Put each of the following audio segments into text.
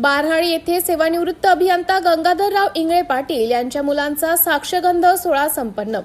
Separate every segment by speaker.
Speaker 1: बारहाळ येथे सेवानिवृत्त अभियंता गंगाधरराव इंगळे पाटील यांच्या मुलांचा साक्षगंध सोहळा संपन्न.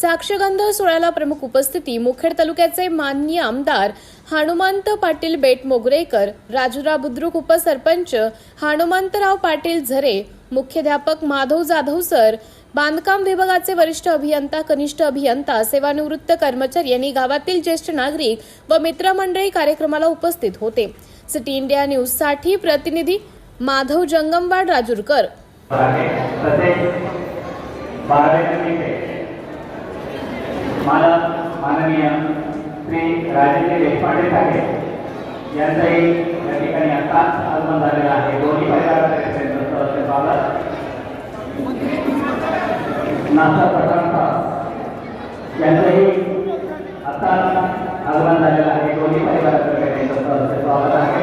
Speaker 1: साक्षगंध सोहळ्याला प्रमुख उपस्थिती मुखेड तालुक्याचे माननीय आमदार हनुमंत पाटील बेटमोगरेकर राजूराव बुद्रुक उपसरपंच हनुमंतराव पाटील झरे मुख्याध्यापक माधव जाधव सर बांधकाम विभागाचे वरिष्ठ अभियंता कनिष्ठ अभियंता सेवानिवृत्त कर्मचारी यांनी गावातील ज्येष्ठ नागरिक व मित्रमंडळी कार्यक्रमाला उपस्थित होते. सिटी इंडिया न्यूजसाठी प्रतिनिधी माधव जंगमवाड राजूरकर.
Speaker 2: माननीय श्री राजेंद्र देशपांडे साहेब या ठिकाणी आगमन आहे. दोन्ही परिवाराचे त्यांचं स्वागत नासा यांचंही आता आगमन झालेलं आहे दोन्ही परिवाराचे त्यांचं सहर्ष स्वागत आहे